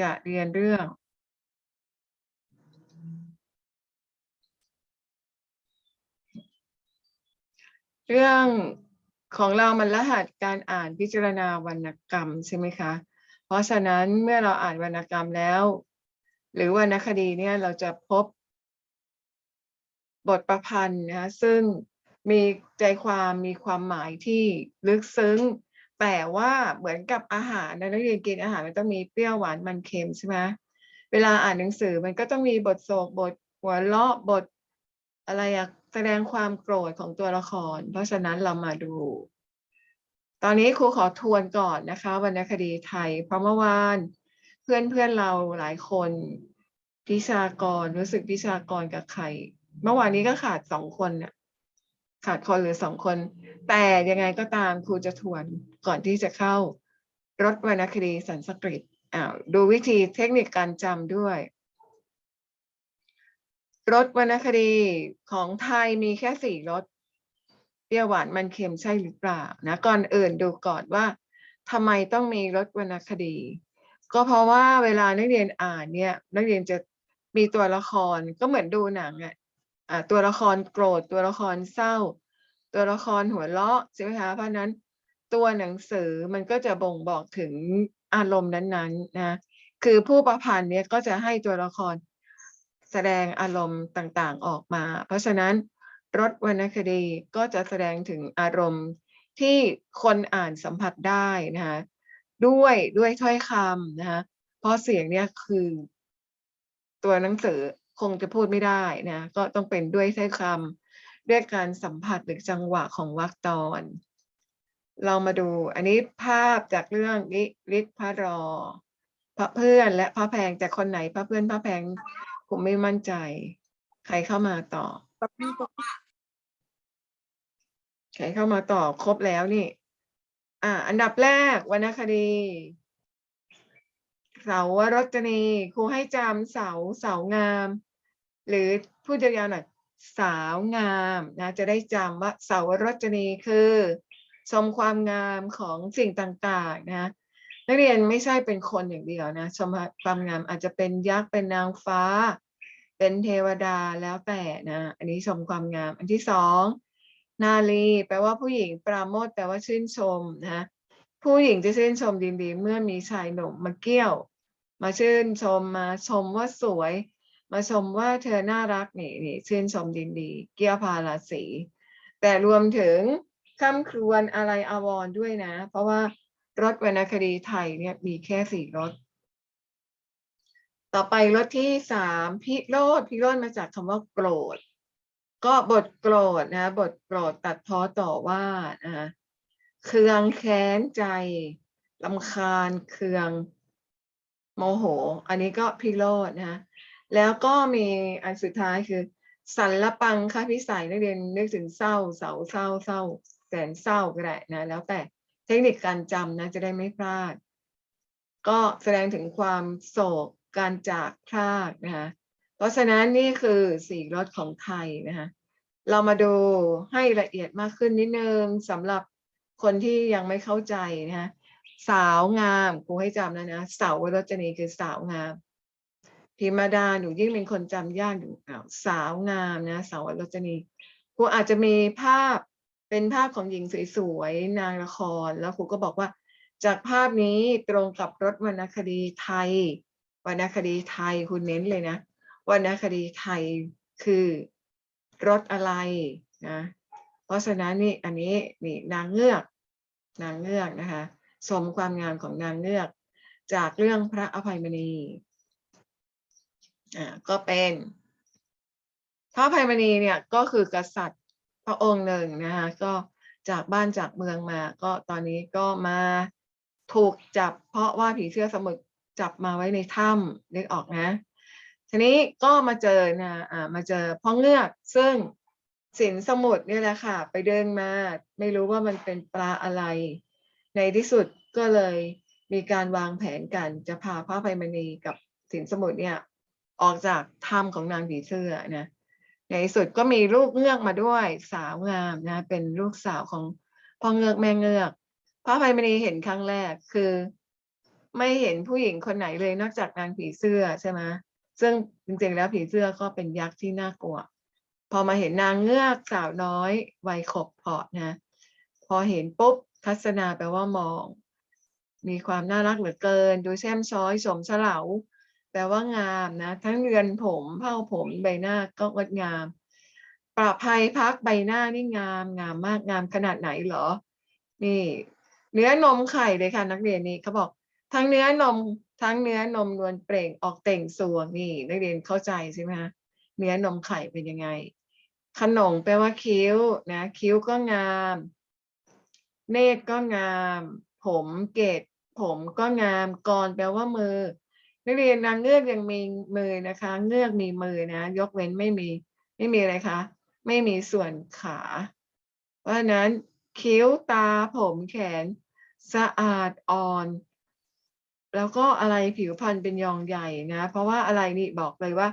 จะเรียนเรื่อง เรื่องของเรามันรหัสการอ่านพิจารณาวรรณกรรมใช่ไหมคะ เพราะฉะนั้นเมื่อเราอ่านวรรณกรรมแล้ว หรือวรรณคดีเนี่ยเราจะพบบทประพันธ์นะคะซึ่งมีใจความมีความหมายที่ลึกซึ้ง แต่ว่าเหมือนกับอาหารนะนักเรียนกินอาหารมันต้องมีเปรี้ยวหวานมันเค็มใช่ไหมเวลาอ่านหนังสือมันก็ต้องมีบทโศกบทหัวเราะบทอะไรอะแสดงความโกรธของตัวละคร เพราะฉะนั้นเรามาดู ตอนนี้ครูขอทวนก่อนนะคะวรรณคดีไทย เพราะเมื่อวานเพื่อนเพื่อนเราหลายคนพิชากรรู้สึกพิชากรกับใคร เมื่อวานนี้ก็ขาดสองคนน่ะ ขาดคนหรือสองคน แต่ยังไงก็ตามครูจะทวนก่อนที่จะเข้ารถวรรณคดีสันสกฤตอ้าวดูวิธีเทคนิคการจำด้วยรสวรรณคดีของไทยมีแค่สี่รสเปรี้ยวหวานมันเค็มใช่หรือเปล่านะก่อนอื่นดูก่อนว่าทำไมต้องมีรสวรรณคดี ก็เพราะว่าเวลานักเรียนอ่านเนี่ยนักเรียนจะมีตัวละครก็เหมือนดูหนังอะ อ่าตัวละครโกรธตัวละครเศร้า ตัวละครหัวเราะใช่ไหมคะเพราะนั้นตัวหนังสือมันก็จะบ่งบอกถึงอารมณ์นั้นๆนะคือผู้ประพันธ์เนี่ยก็จะให้ตัวละครแสดงอารมณ์ต่างๆออกมา เพราะฉะนั้นรสวรรณคดีก็จะแสดงถึงอารมณ์ที่คนอ่านสัมผัสได้นะคะด้วยด้วยถ้อยคำนะคะเพราะเสียงเนี่ยคือตัวหนังสือ คงจะพูดไม่ได้นะก็ต้องเป็นด้วยถ้คำด้วยการสัมผัสหรือจังหวะของวรรคตอน เรามาดูอันนี้ภาพจากเรื่องลิลิศพระรอ พระเพื่อนและพระแพงแต่คนไหนพระเพื่อนพระแพงผมไม่มั่นใจ ใครเข้ามาต่อใครเข้ามาต่อครบแล้วนี่ อ่า อันดับแรกวรรณคดีเสาวรจนีครูให้จำเสาเสางาม หรือพูดยาวๆหน่อยสาวงามนะจะได้จำว่าสาวรจนีคือ ชมความงามของสิ่งต่างๆนะนักเรียนไม่ใช่เป็นคนอย่างเดียวนะชมความงามอาจจะเป็นยักษ์เป็นนางฟ้า เป็นเทวดาแล้วแต่นะอันนี้ชมความงาม อันที่สองนาลีแปลว่าผู้หญิงปราโมทย์แปลว่าชื่นชมนะผู้หญิงจะชื่นชมดีดีเมื่อมีชายหนุ่มมาเกี่ยว มาชื่นชมมาชมว่าสวย มาชมว่าเธอน่ารักนี่นี่ชื่นชมดีดี เกียวพาราศีแต่รวมถึงคำครวญอะไรอาวรด้วยนะ เพราะว่ารถวรรณคดีไทยเนี่ยมีแค่สี่รถ ต่อไปรถที่สามพิโรธพิโรธมาจากคำว่าโกรธ ก็บทโกรธนะ บทโกรธตัดพ้อต่อว่านะเคืองแค้นใจลำคาญเคืองโมโห อันนี้ก็พิโรธนะ แล้วก็มีอันสุดท้ายคือสันละปังค่ะพิสัยนักเรียนนึกถึงเศร้าเสาเศร้าเศร้าแสนเศร้าก็ได้นะแล้วแต่เทคนิคการจำนะจะได้ไม่พลาด ก็แสดงถึงความโศกการจากพลากนะคะเพราะฉะนั้นนี่คือสี่รสของไทยนะคะเรามาดูให้ละเอียดมากขึ้นนิดนึงสำหรับคนที่ยังไม่เข้าใจนะคะสาวงามครูให้จำแล้วนะสาววรจนีคือสาวงาม พิมดาหนูยิ่งเป็นคนจำยากอยู่อ้าวสาวงามนะ สาวรจนีครูอาจจะมีภาพเป็นภาพของหญิงสวยๆนางละคร แล้วครูก็บอกว่า จากภาพนี้ตรงกับรถวรรณคดีไทยวรรณคดีไทยคุณเน้นเลยนะวรรณคดีไทยคือรถอะไรนะ เพราะฉะนั้นนี่อันนี้นี่นางเงือก นางเงือกนะคะชมความงามของนางเงือก จากเรื่องพระอภัยมณี อ่าก็เป็นพระอภัยมณีเนี่ยก็คือกษัตริย์พระองค์หนึ่งนะคะก็จากบ้านจากเมืองมา ก็ตอนนี้ก็มาถูกจับ เพราะว่าผีเสื้อสมุทรจับมาไว้ในถ้ำนึกออกนะ ทีนี้ก็มาเจอนะอ่ามาเจอพ่อเงือกซึ่งสินสมุทรเนี่ยแหละค่ะ ไปเดินมา ไม่รู้ว่ามันเป็นปลาอะไร ในที่สุดก็เลยมีการวางแผนกันจะพาพระอภัยมณีกับสินสมุทรเนี่ย ออกจากถ้ำของนางผีเสื้อนะในสุดก็มีลูกเงือกมาด้วยสาวงามนะ เป็นลูกสาวของพ่อเงือกแม่เงือกพระภัยมณีเห็นครั้งแรกคือ ไม่เห็นผู้หญิงคนไหนเลยนอกจากนางผีเสื้อใช่ไหมซึ่งจริงๆแล้วผีเสื้อก็เป็นยักษ์ที่น่ากลัว พอมาเห็นนางเงือกสาวน้อยวัยขบเพาะนะ พอเห็นปุ๊บทัศนาแปลว่ามอง มีความน่ารักเหลือเกิน ดูแช่มช้อยสมเฉลา แปลว่างามนะ ทั้งเรือนผมเผ้าผมใบหน้าก็งดงาม ประภัยพักใบหน้านี่งามงามมากงามขนาดไหนเหรอ นี่เนื้อนมไข่เลยค่ะนักเรียนนี่เขาบอก ทั้งเนื้อนมทั้งเนื้อนมนวลเปล่งออกเต่งสวงนี่ นักเรียนเข้าใจใช่ไหมคะเนื้อนมไข่เป็นยังไง ขนมแปลว่าคิ้วนะ คิ้วก็งาม เนตรก็งาม ผมเกตผมก็งามกรแปลว่ามือ นักเรียนนางเงือกยังมีมือนะคะ เงือกมีมือนะ ยกเว้นไม่มีไม่มีอะไรคะ ไม่มีส่วนขา เพราะฉะนั้นคิ้วตาผมแขนสะอาดอ่อน แล้วก็อะไรผิวพรรณเป็นยองใหญ่นะ เพราะว่าอะไรนี่บอกเลยว่า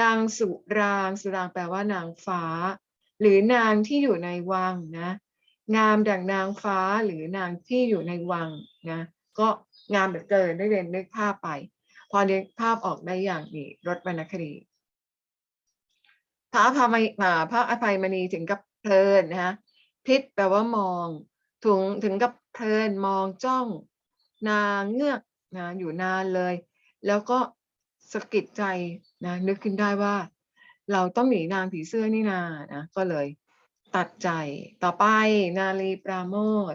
ดังสุรางสุรางแปลว่านางฟ้า หรือนางที่อยู่ในวังนะ งามดังนางฟ้าหรือนางที่อยู่ในวังนะ ก็งามเหลือเกินได้เรียนนึกภาพไป พอนึกภาพออกได้อย่างนี้รถวรรณคดีพระอภัยอ่าพระอภัยมณีถึงกับเพลินนะฮะพิษแปลว่ามองถึงถึงกับเพลินมองจ้องนางเงือกนะอยู่นานเลย แล้วก็สะกิดใจนะนึกขึ้นได้ว่า เราต้องหนีนางผีเสื้อนี่นานะก็เลยตัดใจต่อไปนาลีปราโมท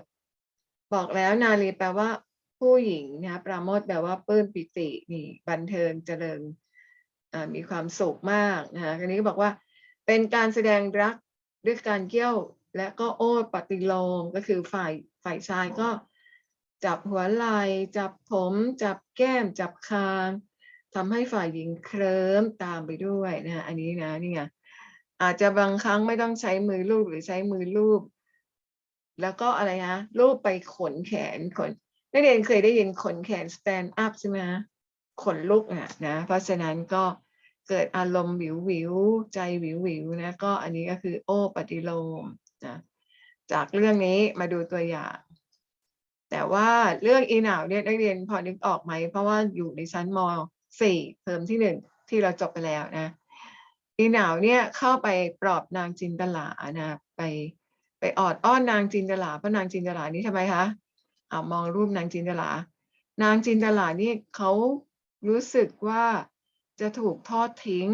บอกแล้วนาลีแปลว่า ผู้หญิงนะปราโมทแปลว่าปลื้มปิตินี่บันเทิงเจริญมีความสุขมากนะคะอันนี้ก็บอกว่าเป็นการแสดงรักด้วยการเกี่ยวและก็โอ้ปฏิโลมก็คือฝ่ายฝ่ายชายก็จับหัวไหล่จับผม จับแก้ม จับคางทำให้ฝ่ายหญิงเคลิ้มตามไปด้วยนะฮะอันนี้นะนี่ไงอาจจะบางครั้งไม่ต้องใช้มือลูบหรือใช้มือลูบแล้วก็อะไรฮะลูบไปขนแขนขน นักเรียนเคยได้ยินขนแขน stand up ใช่ไหมฮะขนลุกอะนะ เพราะฉะนั้นก็เกิดอารมณ์วิววิวใจวิววิวนะ ก็อันนี้ก็คือโอ้ปฏิโลมนะจากเรื่องนี้มาดูตัวอย่าง แต่ว่าเรื่องอีหนาวเนี่ยนักเรียนพอนึกออกไหม เพราะว่าอยู่ในชั้นม .4 เทอมที่หนึ่งที่เราจบไปแล้วนะอีหนาวเนี่ยเข้าไปปลอบนางจินตลานะไปไปออดอ้อนนางจินตลาเพราะนางจินตลานี่ทำไมคะ อามองรูปนางจินตลา นางจินตลานี่เขารู้สึกว่าจะถูกทอดทิ้ง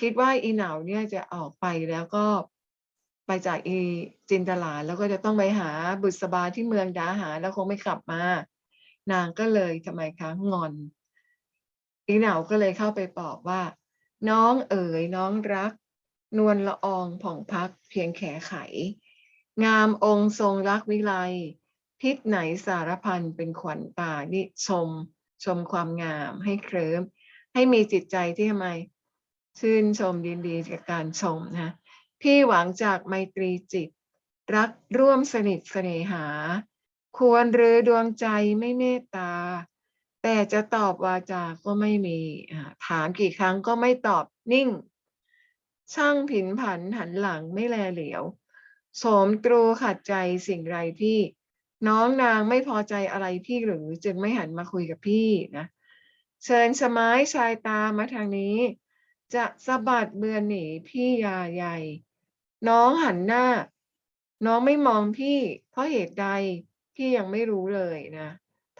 คิดว่าอีหนาวเนี่ยจะออกไปแล้วก็ไปจากอีจินตลาแล้วก็จะต้องไปหาบุษบาที่เมืองดาหาแล้วคงไม่กลับมา นางก็เลยทำไมคะงอน อีหนาวก็เลยเข้าไปปอบว่า น้องเอ๋ยน้องรัก นวลละอองผ่องพักเพียงแขไข งามองค์ทรงรักวิไล ทิศไหนสารพันเป็นขวัญตานิชม ชมความงามให้เคลิ้ม ให้มีจิตใจที่ทำไม ชื่นชมยินดีกับการชมนะพี่หวังจากไมตรีจิต รักร่วมสนิทเสน่หา ควรหรือดวงใจไม่เมตตา แต่จะตอบวาจาก็ไม่มีถามกี่ครั้งก็ไม่ตอบนิ่ง ช่างผินผันหันหลังไม่แลเหลียวโสมตรูขัดใจสิ่งไรพี่ น้องนางไม่พอใจอะไรพี่หรือจึงไม่หันมาคุยกับพี่นะเชิญสมายชายตามาทางนี้ จะสะบัดเบือนหนีพี่ยาใหญ่ น้องหันหน้า น้องไม่มองพี่ เพราะเหตุใดพี่ยังไม่รู้เลยนะ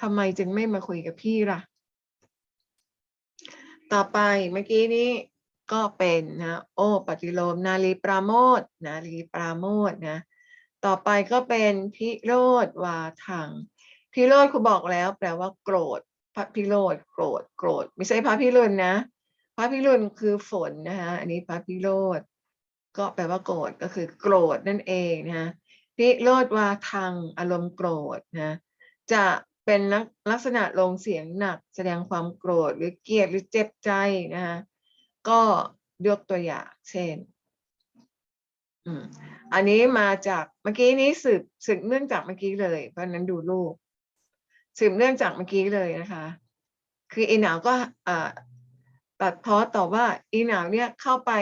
ทำไมจึงไม่มาคุยกับพี่ล่ะ ต่อไปเมื่อกี้นี้ก็เป็นนะ โอปฏิโลม นาลีปราโมทนาลีปราโมทนะ ต่อไปก็เป็นพิโรธวาทังพิโรธครูบอกแล้ว แปลว่าโกรธพระพิโรธโกรธโกรธไม่ใช่พระพิรุณนะ พระพิรุณคือฝนนะคะอันนี้พระพิโรธก็แปลว่าโกรธก็คือโกรธนั่นเองนะพิโรธวาทังอารมณ์โกรธนะจะเป็นลักษณะลงเสียงหนัก แสดงความโกรธหรือเกลียดหรือเจ็บใจนะคะก็ยกตัวอย่างเช่น อันนี้มาจากเมื่อกี้นี้สืบสืบเนื่องจากเมื่อกี้เลย เพราะนั้นดูรูปสืบเนื่องจากเมื่อกี้เลยนะคะ คืออีหนาวก็ตัดเพอต่อว่าอีหนาวเนี่ยเข้าไป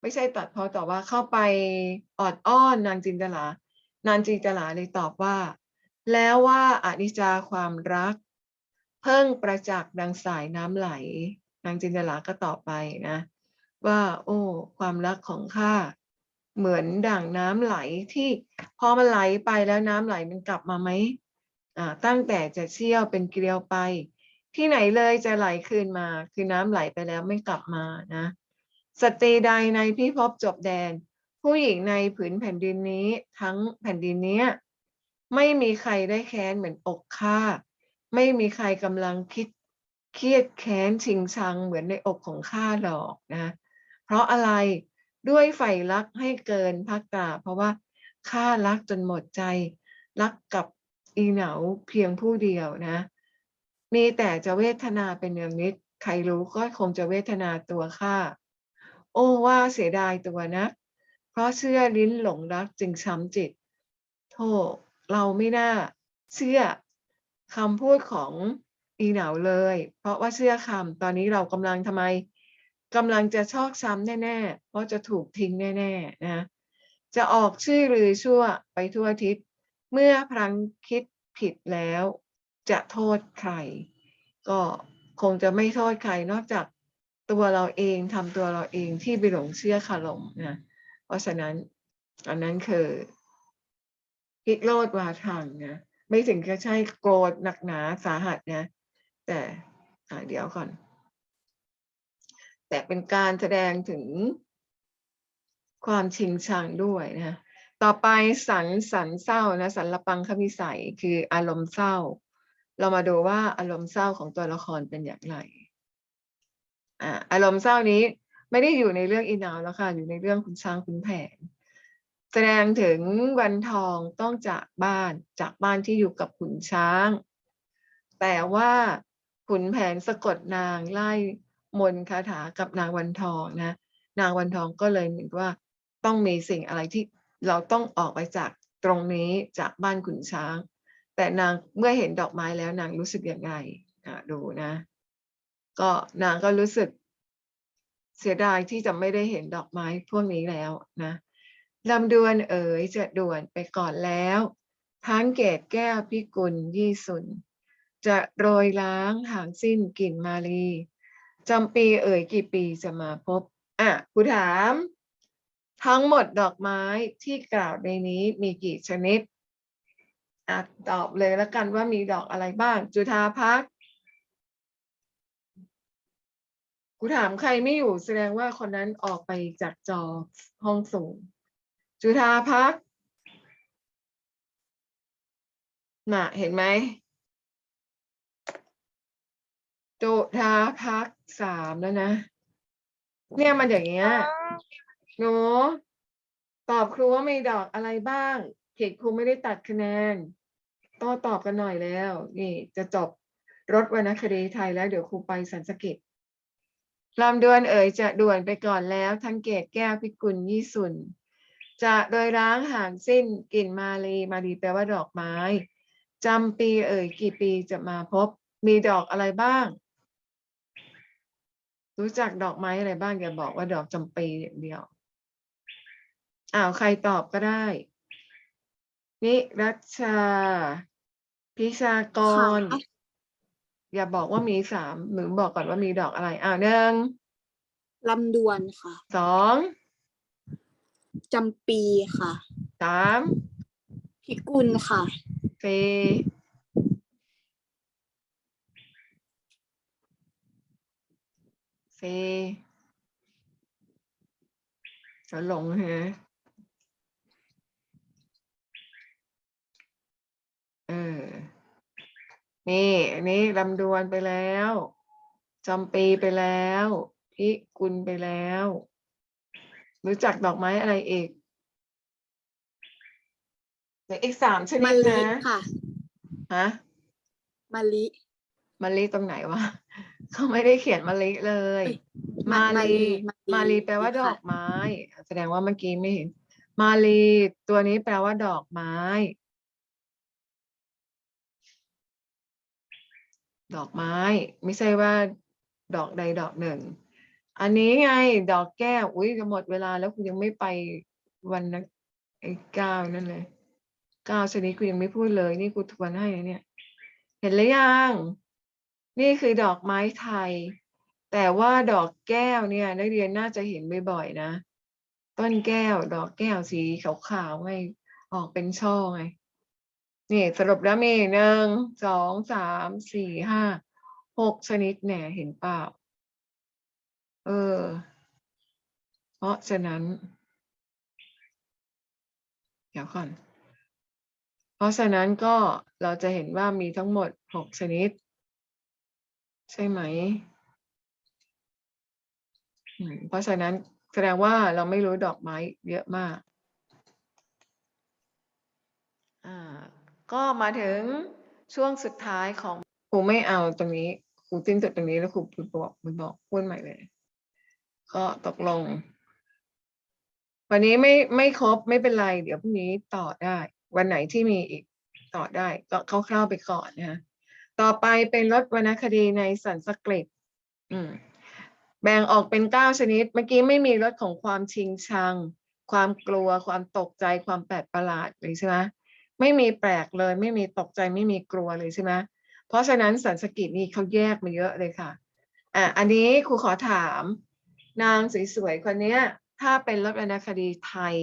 ไม่ใช่ตัดเพอต่อว่าเข้าไปออดอ้อนนางจินตลานางจินตลาเลยตอบว่า แล้วว่าอนิจจาความรัก เพิ่งประจักษ์ดังสายน้ำไหล นางจินตลาก็ตอบไปนะ ว่า โอ้ ความรักของข้า เหมือนดั่งน้ำไหลที่พอมันไหลไปแล้วน้ำไหลมันกลับมาไหมอ่าตั้งแต่จะเชี่ยวเป็นเกลียวไป ที่ไหนเลยจะไหลคืนมา คือน้ำไหลไปแล้วไม่กลับมานะสตรีใดในพิภพจบแดน ผู้หญิงในผืนแผ่นดินนี้ทั้งแผ่นดินเนี้ยไม่มีใครได้แค้นเหมือนอกข้าไม่มีใครกำลังคิดเครียดแค้นชิงชังเหมือนในอกของข้าหรอกนะ เพราะอะไร ด้วยใฝ่รักให้เกินพักตาเพราะว่าข้ารักจนหมดใจ รักกับอีเหนาเพียงผู้เดียวนะ มีแต่จะเวทนาเป็นเนืองนิด ใครรู้ก็คงจะเวทนาตัวข้าโอ้ว่าเสียดายตัวนะ เพราะเชื่อลิ้นหลงรักจึงช้ำจิตโธ่เราไม่น่าเชื่อคำพูดของอีเหนาเลย เพราะว่าเชื่อคำตอนนี้เรากำลังทำไม กำลังจะชอกช้ำแน่ๆ เพราะจะถูกทิ้งแน่ๆนะจะออกชื่อหรือชั่วไปทั่วทิศ เมื่อพลังคิดผิดแล้ว จะโทษใคร ก็คงจะไม่โทษใครนอกจากตัวเราเองทำตัวเราเองที่ไปหลงเชื่อคารมนะเพราะฉะนั้นอันนั้นคือพิโรธวาทังนะไม่ถึงจะใช่โกรธหนักหนาสาหัสนะ แต่เดี๋ยวก่อน แต่เป็นการแสดงถึงความชิงชังด้วยนะต่อไปสันสันเศร้านะสันละปังควิสัยคืออารมณ์เศร้า เรามาดูว่าอารมณ์เศร้าของตัวละครเป็นอย่างไรอ่าอารมณ์เศร้านี้ไม่ได้อยู่ในเรื่องอีนาวแล้วค่ะอยู่ในเรื่องคุณช้างคุณแผน แสดงถึงวันทองต้องจากบ้านจากบ้านที่อยู่กับขุนช้าง แต่ว่าขุนแผนสะกดนางไล่ มนต์คาถากับนางวันทองนะ นางวันทองก็เลยเหมือนว่าต้องมีสิ่งอะไรที่เราต้องออกไปจากตรงนี้จากบ้านขุนช้าง แต่นางเมื่อเห็นดอกไม้แล้วนางรู้สึกยังไงอะดูนะ ก็นางก็รู้สึกเสียดายที่จะไม่ได้เห็นดอกไม้พวกนี้แล้วนะลำดวนเอ๋ยจะด่วนไปก่อนแล้ว ทั้งเกตแก้วพิกุลยี่สุน จะโรยล้างหางสิ้นกลิ่นมาลี จำปีเอ่ยกี่ปีจะมาพบ อะครูถาม ทั้งหมดดอกไม้ที่กล่าวในนี้มีกี่ชนิดอะตอบเลยแล้วกันว่ามีดอกอะไรบ้าง จุธาพักกูถามใครไม่อยู่แสดงว่าคนนั้นออกไปจากจอห้องสูงจุธาพักน่ะเห็นไหม จุธาพักสามแล้วนะ เนี่ยมันอย่างเงี้ยหนูตอบครูว่ามีดอกอะไรบ้างเขตครูไม่ได้ตัดคะแนนโต้ตอบกันหน่อยแล้ว นี่จะจบรถวรรณคดีไทยแล้วเดี๋ยวครูไปสันสกิตลำดวนเอ๋ยจะด่วนไปก่อนแล้ว ทั้งเกตแก้วพิกุลยี่สุน จะโดยร้างหางสิ้นกลิ่นมาลีมาลีแปลว่าดอกไม้จำปีเอ่ยกี่ปีจะมาพบ มีดอกอะไรบ้าง รู้จักดอกไม้อะไรบ้างอย่าบอกว่าดอกจำปีอย่างเดียวอ้าวใครตอบก็ได้ นิรัชชา พิชากรค่ะอย่าบอกว่ามีสามหรือบอกก่อนว่ามีดอกอะไร อ้าวหนึ่งลำดวนค่ะสองจำปีค่ะสามพิกุลค่ะสี่ สี่จะหลงฮะเออ นี่อันนี้ลำดวนไปแล้วจำปีไปแล้วพิกุลไปแล้ว รู้จักดอกไม้อะไรอีกเหลืออีกสามชนิมะดลินะค่ะฮะมะลิ มะลิตรงไหนวะ เขาไม่ได้เขียนมะลิเลยเอ้ยมามาลีมาลีมาลีแปลว่าดค่ะอกไม้ แสดงว่าเมื่อกี้ไม่เห็น มาลีตัวนี้แปลว่าดอกไม้ ดอกไม้ ไม่ใช่ว่า ดอกใดดอกหนึ่ง อันนี้ไง ดอกแก้ว อุ้ยจะหมดเวลาแล้วคุณยังไม่ไปวันนั้นไอ้เก้านั่นเลยเก้าชนิดคุณยังไม่พูดเลย นี่กูทวนให้นะเนี่ย เห็นหรือยัง นี่คือดอกไม้ไทย แต่ว่าดอกแก้วเนี่ย นักเรียนน่าจะเห็นบ่อยๆนะ ต้นแก้ว ดอกแก้วสีขาวๆไงออกเป็นช่อไงนี่สรุปแล้วมีหนึ่งสองสามสี่ห้าหกชนิดเนี่ยเห็นเปล่าเออ เพราะฉะนั้น เดี๋ยวก่อน เพราะฉะนั้นก็เราจะเห็นว่ามีทั้งหมดหกชนิด ใช่ไหม เพราะฉะนั้นแสดงว่าเราไม่รู้ดอกไม้เยอะมาก อ่า ก็มาถึงช่วงสุดท้ายของครูไม่เอาตรงนี้ครูสิ้นสุดตรงนี้แล้วครูบอกมันบอกพูดใหม่เลย ก็ตกลง วันนี้ไม่ไม่ครบไม่เป็นไร เดี๋ยวพรุ่งนี้ต่อได้ วันไหนที่มีอีกต่อได้ ก็คร่าวๆไปก่อนนะฮะ ต่อไปเป็นลดวรรณคดีในสันสกฤตอืมแบ่งออกเป็นเก้าชนิด เมื่อกี้ไม่มีรสของความชิงชัง ความกลัว ความตกใจ ความแปลกประหลาดเลยใช่ไหมไม่มีแปลกเลย ไม่มีตกใจไม่มีกลัวเลยใช่ไหมเพราะฉะนั้นสันสกิตนี่เขาแยกมาเยอะเลยค่ะอะ อันนี้ครูขอถาม นางสวยๆคนเนี้ยถ้าเป็นรถวรรณคดีไทย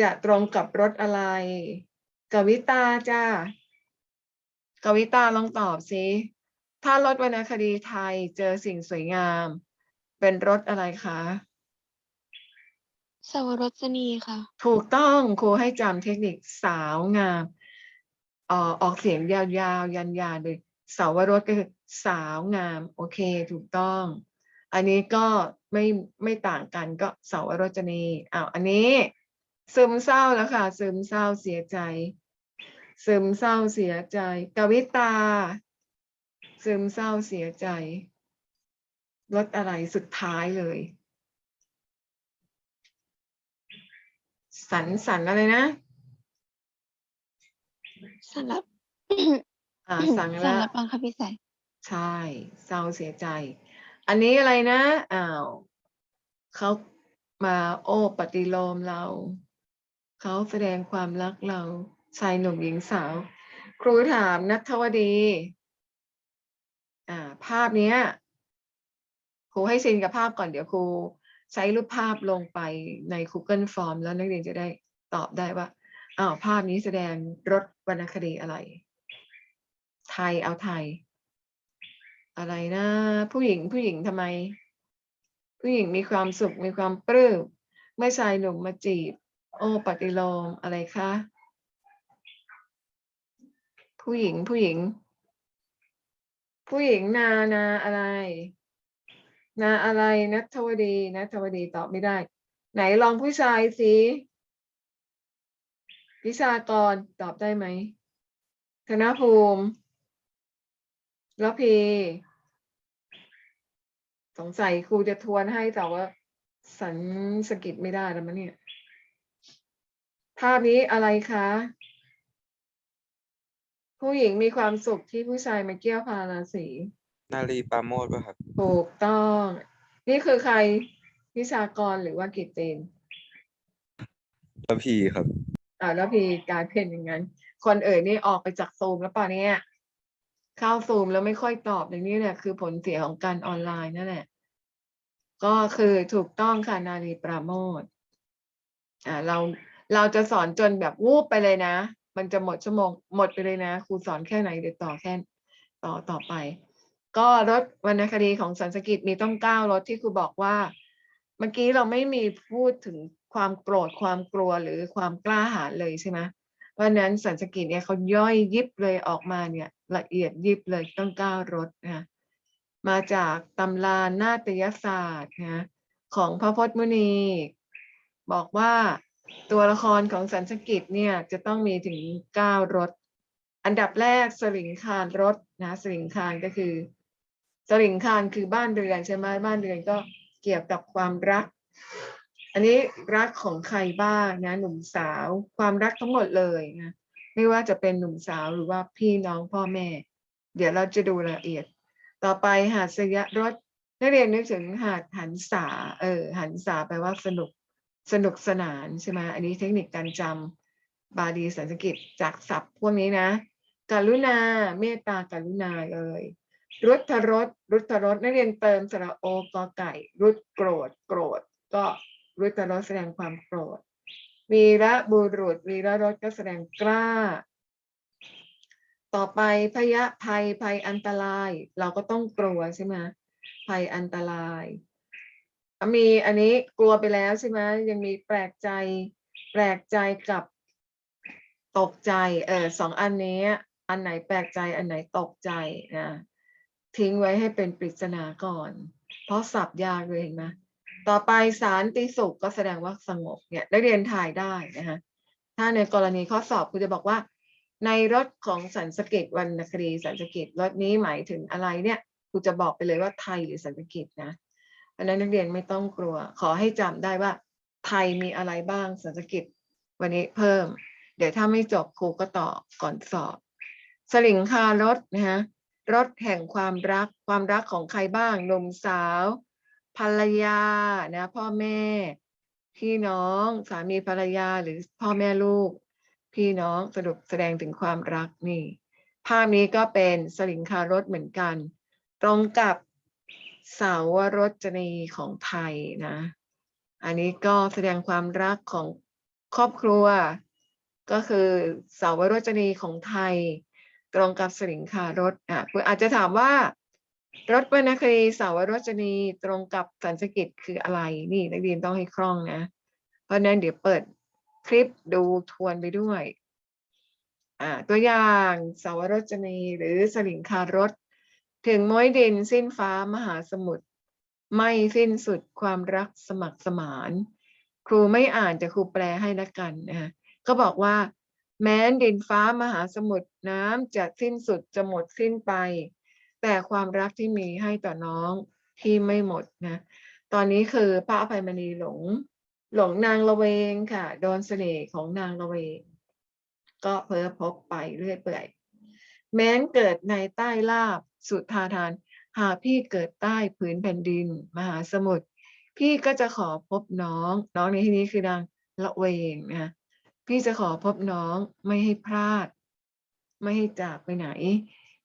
จะตรงกับรถอะไร กวิตาจ้า กวิตาลองตอบสิ ถ้ารถวรรณคดีไทยเจอสิ่งสวยงาม เป็นรถอะไรคะ สวรสนีค่ะ ถูกต้องครูให้จำเทคนิคสาวงามเอ่อออกเสียงยาวๆ ยันยาเลยสาวรสก็คือสาวงาม โอเคถูกต้อง อันนี้ก็ไม่ไม่ต่างกันก็สาวรจนีอ้าวอันนี้ ซึมเศร้าแล้วค่ะ ซึมเศร้าเสียใจ ซึมเศร้าเสียใจ กวิตา ซึมเศร้าเสียใจรถอะไรสุดท้ายเลย สันสันอะไรนะสำหรับอ่าสังสำละหรับบังคับพิสัยใช่ เศร้าเสียใจ อันนี้อะไรนะอ้าวเขามาโอ้ปฏิโลมเรา เขาแสดงความรักเรา ชายหนุ่มหญิงสาว ครูถามนัทวดีอ่าภาพเนี้ยครูให้ซินกับภาพก่อนเดี๋ยวครูใช้รูปภาพลงไปใน Google Form แล้วนักเรียนจะได้ตอบได้ว่าอ้าวภาพนี้แสดงรถวรรณคดีอะไร ไทยเอาไทย อะไรนะ ผู้หญิงผู้หญิงทำไม ผู้หญิงมีความสุขมีความปลื้มเมื่อชายหนุ่มมาจีบ โอ้ปฏิโลมอะไรคะ ผู้หญิงผู้หญิง ผู้หญิงนานาอะไร นาอะไรนัทวดีนัทวดีตอบไม่ได้ ไหนลองผู้ชายสิวิชากรตอบได้ไหมธนภูมิแล้วพีสงสัยครูจะทวนให้แต่ว่า สันสกิดไม่ได้แล้วมั้งเนี่ย ภาพนี้อะไรคะ ผู้หญิงมีความสุขที่ผู้ชายมาเกี่ยวพาราสีนารีปราโมดป่ะครับ ถูกต้อง นี่คือใครวิชากรหรือว่ากิตตินแล้วพีครับ อ่าแล้วพีการเป็นอย่างนั้น คนเอ่ยนี่ออกไปจากซูมแล้วป่ะเนี่ย เข้าซูมแล้วไม่ค่อยตอบอย่างนี้เนี่ยคือผลเสียของการออนไลน์นั่นแหละ ก็คือถูกต้องค่ะนารีปราโมทอ่าเราเราจะสอนจนแบบวูบไปเลยนะ มันจะหมดชั่วโมงหมดไปเลยนะครูสอนแค่ไหนเดี๋ยวต่อแค่ต่อต่อไป ก็รถวรรณคดีของสันสกิตมีต้องเก้ารถที่ครูบอกว่า เมื่อกี้เราไม่มีพูดถึงความโกรธความกลัวหรือความกล้าหาญเลยใช่ไหมเพราะนั้นสันสกิตเนี่ยเขาย่อยยิบเลยออกมาเนี่ยละเอียดยิบเลยต้องเก้ารถนะมาจากตำรานาฏยศาสตร์นะของพระพจน์มุนี บอกว่า ตัวละครของสันสกิตเนี่ยจะต้องมีถึงเก้ารถ อันดับแรกสลิงคารรถนะสลิงคารก็คือ สลิงคารคือบ้านเรือนใช่ไหมบ้านเรือนก็เกี่ยวกับความรัก อันนี้รักของใครบ้างนะหนุ่มสาวความรักทั้งหมดเลยนะไม่ว่าจะเป็นหนุ่มสาวหรือว่าพี่น้องพ่อแม่ เดี๋ยวเราจะดูละเอียด ต่อไปหาดสยะรถนักเรียนนึกถึงหาดหันษาเออหันษาแปลว่าสนุก สนุกสนานใช่ไหมอันนี้เทคนิคการจำบาลีสันสกฤตจากศัพท์พวกนี้นะกรุณาเมตตากรุณาเลยรุทธรสรุทธรสนักเรียนเติมสระโอกอไก่ รุดโกรธโกรธ ก็รุทธรสแสดงความโกรธวีระบุรุษวีระรสก็แสดงกล้า ต่อไปพยะภัยภัยอันตราย เราก็ต้องกลัวใช่ไหมภัยอันตราย มีอันนี้กลัวไปแล้วใช่ไหมยังมีแปลกใจแปลกใจกับตกใจ เออสองอันนี้อันไหนแปลกใจอันไหนตกใจนะทิ้งไว้ให้เป็นปริศนาก่อน เพราะสับยากเลยเห็นไหมต่อไปสารติสุขก็แสดงว่าสงบเนี่ยได้เรียนถ่ายได้นะคะถ้าในกรณีข้อสอบคุณจะบอกว่า ในรถของสันสกิตวรรณคดีสันสกิตรถนี้หมายถึงอะไรเนี่ยครูจะบอกไปเลยว่าไทยหรือสันสกิตนะ เพราะฉะนั้นนักเรียนไม่ต้องกลัว ขอให้จำได้ว่า ไทยมีอะไรบ้างสันสกิตวันนี้เพิ่ม เดี๋ยวถ้าไม่จบครูก็ต่อก่อนสอบ สลิงคารถนะฮะรถแห่งความรักความรักของใครบ้างหนุ่มสาว ภรรยานะ พ่อแม่ พี่น้องสามีภรรยาหรือพ่อแม่ลูก พี่น้องสรุปแสดงถึงความรักนี่ ภาพนี้ก็เป็นสลิงคารถเหมือนกัน ตรงกับ สาวรจนีของไทยนะ อันนี้ก็แสดงความรักของครอบครัว ก็คือเสาวรจนีของไทย ตรงกับสลิงคารถอะคุณอาจจะถามว่ารถวรรณคดีเสาวรจนีตรงกับสันสกิตคืออะไร นี่นักเรียนต้องให้คล่องนะ เพราะนั้นเดี๋ยวเปิดคลิปดูทวนไปด้วย อ่า ตัวอย่างเสาวรจนีหรือสลิงคารถ ถึงม้อยดินสิ้นฟ้ามหาสมุทรไม่สิ้นสุดความรักสมัครสมาน ครูไม่อ่านแต่ครูแปลให้ละกันนะก็บอกว่า แม้นดินฟ้ามหาสมุทรน้ำจะสิ้นสุดจะหมดสิ้นไป แต่ความรักที่มีให้ต่อน้องที่ไม่หมดนะ ตอนนี้คือพระอภัยมณีหลง หลงนางละเวงค่ะ โดนเสน่ห์ของนางละเวง ก็เพ้อพบไปเรื่อยเปื่อย แม้นเกิดในใต้ลาบ สุธาทาน หากพี่เกิดใต้ผืนแผ่นดิน มหาสมุทรพี่ก็จะขอพบน้อง น้องในที่นี้คือนางละเวงนะพี่จะขอพบน้องไม่ให้พลาด ไม่ให้จากไปไหน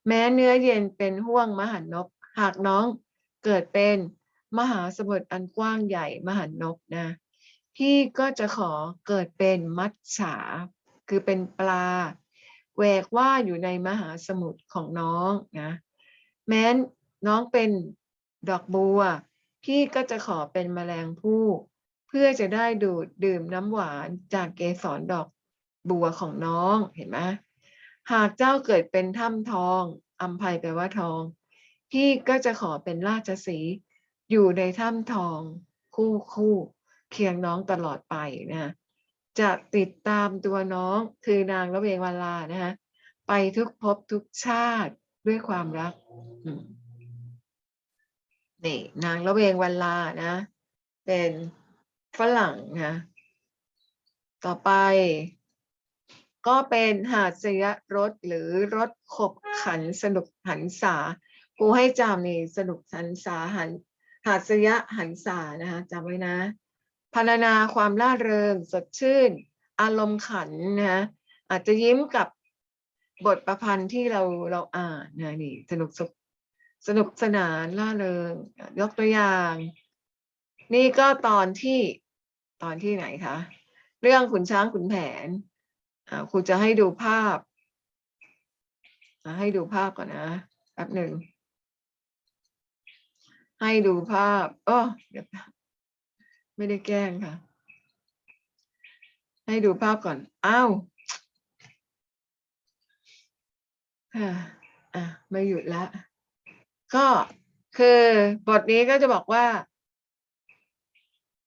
แม้เนื้อเย็นเป็นห่วงมหันนบหากน้องเกิดเป็นมหาสมุทรอันกว้างใหญ่มหันนบนะพี่ก็จะขอเกิดเป็นมัจฉา คือเป็นปลาแหวกว่าอยู่ในมหาสมุทรของน้องนะ แม้นน้องเป็นดอกบัว พี่ก็จะขอเป็นแมลงผู้ เพื่อจะได้ดูดดื่มน้ำหวานจากเกสรดอกบัวของน้องเห็นไหมหากเจ้าเกิดเป็นถ้ำทองอัมภัยแปลว่าทอง พี่ก็จะขอเป็นราชสีอยู่ในถ้ำทอง คู่คู่เคียงน้องตลอดไปนะจะติดตามตัวน้องคือนางละเวงวาลานะคะไปทุกภพทุกชาติ ด้วยความรักอืมนี่นางละเวงวันลานะ เป็นฝรั่งนะ ต่อไป ก็เป็นหาดสยรถหรือรถขบขันสนุกหันษาครูให้จำนี่สนุกหันษาหันหาดสยะหันษานะคะจำไว้นะพรรณนาความร่าเริงสดชื่น อารมณ์ขันนะอาจจะยิ้มกับ บทประพันธ์ที่เราเราอ่านนะนี่สนุกสุขสนุกสนานร่าเริงยกตัวอย่าง นี่ก็ตอนที่ตอนที่ไหนคะเรื่องขุนช้างขุนแผนอ่าครูจะให้ดูภาพ ให้ดูภาพก่อนนะแป๊บหนึ่ง ให้ดูภาพอ้อเดี๋ยวไม่ได้แกล้งค่ะ ให้ดูภาพก่อน อ้าว อ่าอะไม่หยุดละก็คือบทนี้ก็จะบอกว่า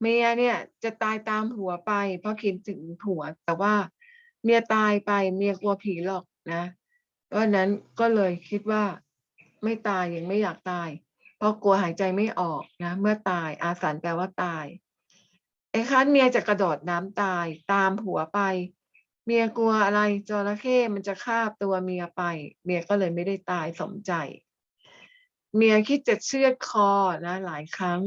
เมียเนี่ย จะตายตามผัวไป เพราะคิดถึงผัว แต่ว่าเมียตายไปเมียกลัวผีหรอกนะเพราะนั้นก็เลยคิดว่าไม่ตายยังไม่อยากตาย เพราะกลัวหายใจไม่ออกนะ เมื่อตายอาสันแปลว่าตายไอ้คันเมียจะกระโดดน้ำตายตามผัวไป เมียกลัวอะไรจระเข้มันจะคาบตัวเมียไป เมียก็เลยไม่ได้ตายสมใจ เมียคิดจะเชือดคอนะหลายครั้ง